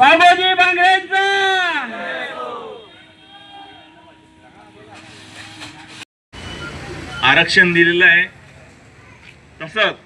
बाबूजी बांगरेंचा आरक्षण दिलेलं आहे. तसंच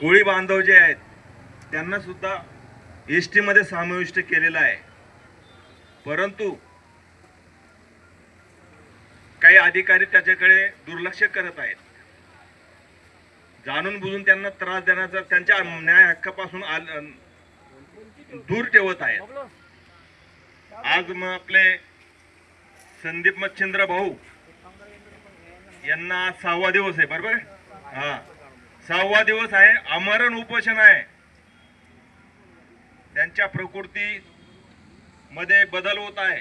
कोळी बांधव जे आहेत त्यांना सुद्धा एसमध्ये समाविष्ट केलेलं आहे. परंतु काही अधिकारी त्याच्याकडे दुर्लक्ष करत आहेत. जाणून बुजून त्यांना त्रास देण्याचा त्यांच्या न्याय हक्कापासून दूर ठेवत आहेत. आज मग आपले संदीप मच्छिंद्र भाऊ यांना सहावा दिवस आहे बरोबर? हा. सहावा दिवस आहे आमरण उपोषण आहे. त्यांच्या प्रकृती मध्ये बदल होत आहे.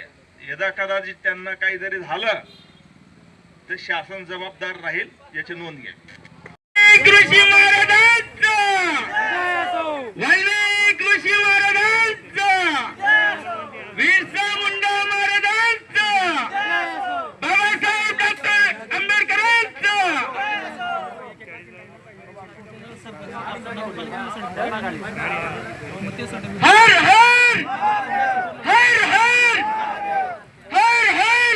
यदा कदाचित त्यांना काही जरी झालं तर शासन जबाबदार राहील याची नोंद घ्या. कृषी महाराजांचा वाल्मिक कृषी महाराजांचा मुंडा महाराजांचा बाबासाहेब डॉक्टर आंबेडकरांचा! हर हर! हर हर! हर हर!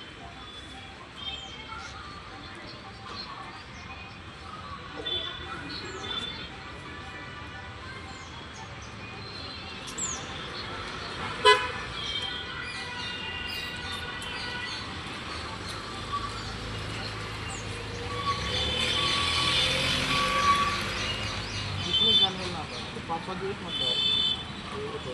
só de última hora.